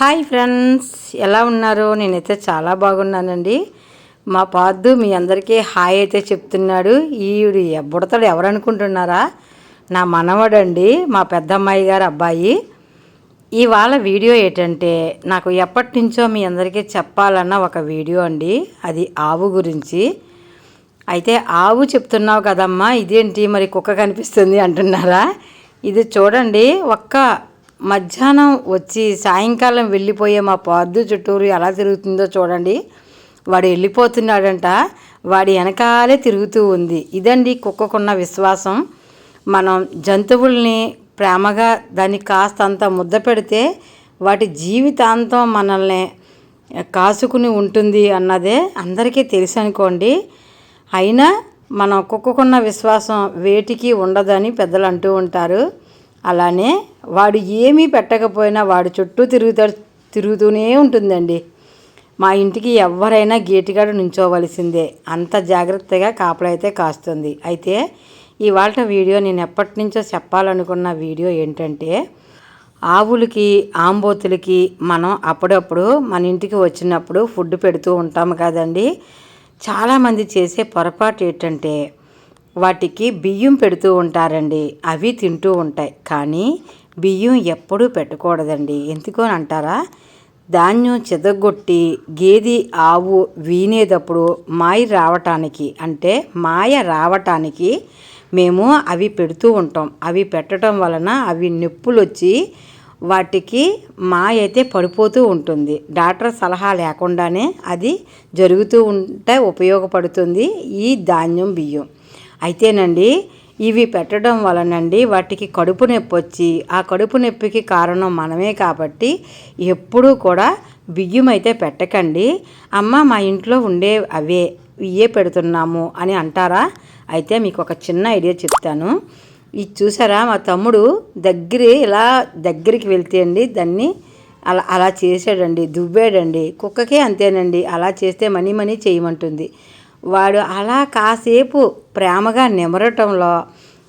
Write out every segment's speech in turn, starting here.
Hi friends ఎలా ఉన్నారు? నేనైతే చాలా బాగున్నానండి. మా పాద్దు మీ అందరికీ హాయ్ అయితే చెప్తున్నాడు. ఈవిడు బుడతడు ఎవరనుకుంటున్నారా? నా మనవడండి మా పెద్దమ్మాయి గారు అబ్బాయి. ఇవాళ వీడియో ఏంటంటే నాకు ఎప్పటి నుంచో మీ అందరికీ చెప్పాలన్న ఒక వీడియో అండి. అది ఆవు గురించి. అయితే ఆవు చెప్తున్నావు కదమ్మా ఇదేంటి మరి కుక్క కనిపిస్తుంది అంటున్నారా? ఇది చూడండి ఒక్క మధ్యాహ్నం వచ్చి సాయంకాలం వెళ్ళిపోయే మా పార్దు చుట్టూరు ఎలా తిరుగుతుందో చూడండి. వాడు వెళ్ళిపోతున్నాడంట. వాడి వెనకాలే తిరుగుతూ ఉంది. ఇదండి కుక్కకున్న విశ్వాసం. మనం జంతువుల్ని ప్రేమగా దాన్ని కాస్తంత ముద్ద పెడితే వాటి జీవితాంతం మనల్ని కాసుకుని ఉంటుంది అన్నదే అందరికీ తెలుసు అనుకోండి. అయినా మనం కుక్కకున్న విశ్వాసం వేటికి ఉండదని పెద్దలు అంటూ ఉంటారు. అలానే వాడు ఏమీ పెట్టకపోయినా వాడు చుట్టూ తిరుగుతా తిరుగుతూనే ఉంటుందండి. మా ఇంటికి ఎవరైనా గేటుగాడు నుంచోవలసిందే. అంత జాగ్రత్తగా కాపలైతే కాస్తుంది. అయితే ఇవాళ వీడియో నేను ఎప్పటి నుంచో చెప్పాలనుకున్న వీడియో ఏంటంటే ఆవులకి ఆంబోతులకి మనం అప్పుడప్పుడు మన ఇంటికి వచ్చినప్పుడు ఫుడ్ పెడుతూ ఉంటాము కదండి. చాలామంది చేసే పొరపాటు ఏంటంటే వాటికి బియ్యం పెడుతూ ఉంటారండి. అవి తింటూ ఉంటాయి. కానీ బియ్యం ఎప్పుడూ పెట్టకూడదండి. ఎందుకు అని అంటారా ధాన్యం చెదగొట్టి గేది ఆవు వీనేటప్పుడు మాయ రావటానికి అంటే మాయ రావటానికి మేము అవి పెడుతూ ఉంటాం. అవి పెట్టడం వలన అవి నొప్పులు వచ్చి వాటికి మాయ అయితే పడిపోతూ ఉంటుంది. డాక్టర్ సలహా లేకుండానే అది జరుగుతూ ఉంటే ఉపయోగపడుతుంది ఈ ధాన్యం బియ్యం. అయితేనండి ఇవి పెట్టడం వలనండి వాటికి కడుపు నొప్పి వచ్చి ఆ కడుపు నొప్పికి కారణం మనమే కాబట్టి ఎప్పుడూ కూడా బియ్యం అయితే పెట్టకండి. అమ్మ మా ఇంట్లో ఉండే అవే ఇవే పెడుతున్నాము అని అంటారా? అయితే మీకు ఒక చిన్న ఐడియా చెప్తాను. ఇది చూసారా? మా తమ్ముడు దగ్గర ఇలా దగ్గరికి వెళ్తే అండి దాన్ని అలా అలా చేసాడండి దువ్వాడండి. కుక్కకే అంతేనండి అలా చేస్తే మనీ మనీ చేయమంటుంది. వాడు అలా కాసేపు ప్రేమగా నిమరటంలో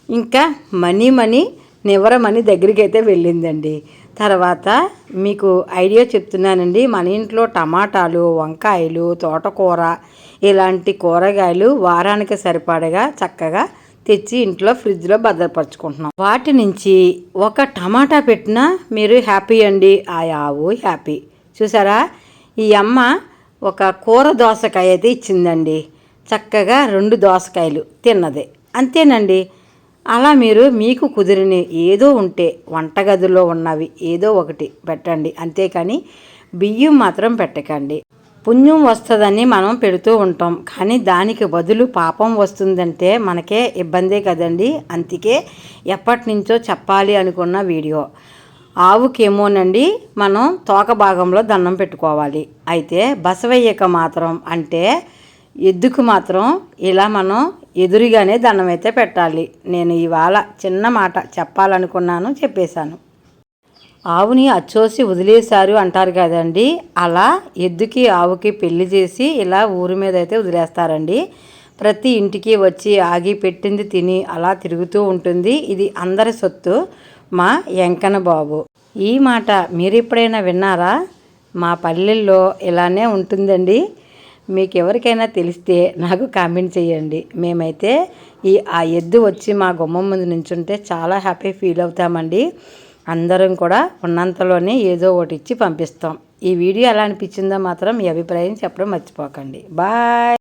ఇంకా మనీ మనీ నివరమని దగ్గరికి అయితే వెళ్ళిందండి. తర్వాత మీకు ఐడియా చెప్తున్నానండి. మన ఇంట్లో టమాటాలు వంకాయలు తోటకూర ఇలాంటి కూరగాయలు వారానికి సరిపడగా చక్కగా తెచ్చి ఇంట్లో ఫ్రిడ్జ్లో భద్రపరచుకుంటున్నాం. వాటి నుంచి ఒక టమాటా పెట్టినా మీరు హ్యాపీ అండి. ఆ ఆవు హ్యాపీ. చూసారా? ఈ అమ్మ ఒక కూర దోసకాయ అయితే ఇచ్చిందండి. చక్కగా రెండు దోసకాయలు తిన్నది. అంతేనండి. అలా మీరు మీకు కుదిరిన ఏదో ఉంటే వంటగదిలో ఉన్నవి ఏదో ఒకటి పెట్టండి. అంతేకాని బియ్యం మాత్రం పెట్టకండి. పుణ్యం వస్తుందని మనం పెడుతూ ఉంటాం. కానీ దానికి బదులు పాపం వస్తుందంటే మనకే ఇబ్బందే కదండి. అందుకే ఎప్పటి నుంచో చెప్పాలి అనుకున్న వీడియో. ఆవుకేమోనండి మనం తోక భాగంలో దండం పెట్టుకోవాలి. అయితే బసవయ్యక మాత్రం అంటే ఎద్దుకు మాత్రం ఇలా మనం ఎదురుగానే దండం అయితే పెట్టాలి. నేను ఇవాళ చిన్న మాట చెప్పాలనుకున్నాను చెప్పేశాను. ఆవుని అచ్చోసి వదిలేశారు అంటారు కదండి. అలా ఎద్దుకి ఆవుకి పెళ్ళి చేసి ఇలా ఊరి మీద అయితే వదిలేస్తారండి. ప్రతి ఇంటికి వచ్చి ఆగి పెట్టింది తిని అలా తిరుగుతూ ఉంటుంది. ఇది అందరి సొత్తు. మా ఎంకన బాబు. ఈ మాట మీరు ఎప్పుడైనా విన్నారా? మా పల్లెల్లో ఇలానే ఉంటుందండి. మీకు ఎవరికైనా తెలిస్తే నాకు కామెంట్ చేయండి. మేమైతే ఈ ఆ ఎద్దు వచ్చి మా గుమ్మం ముందు నుంచుంటే చాలా హ్యాపీ ఫీల్ అవుతామండి. అందరం కూడా ఉన్నంతలోనే ఏదో ఒకటి ఇచ్చి పంపిస్తాం. ఈ వీడియో ఎలా అనిపించిందో మాత్రం మీ అభిప్రాయం చెప్పడం మర్చిపోకండి. బాయ్!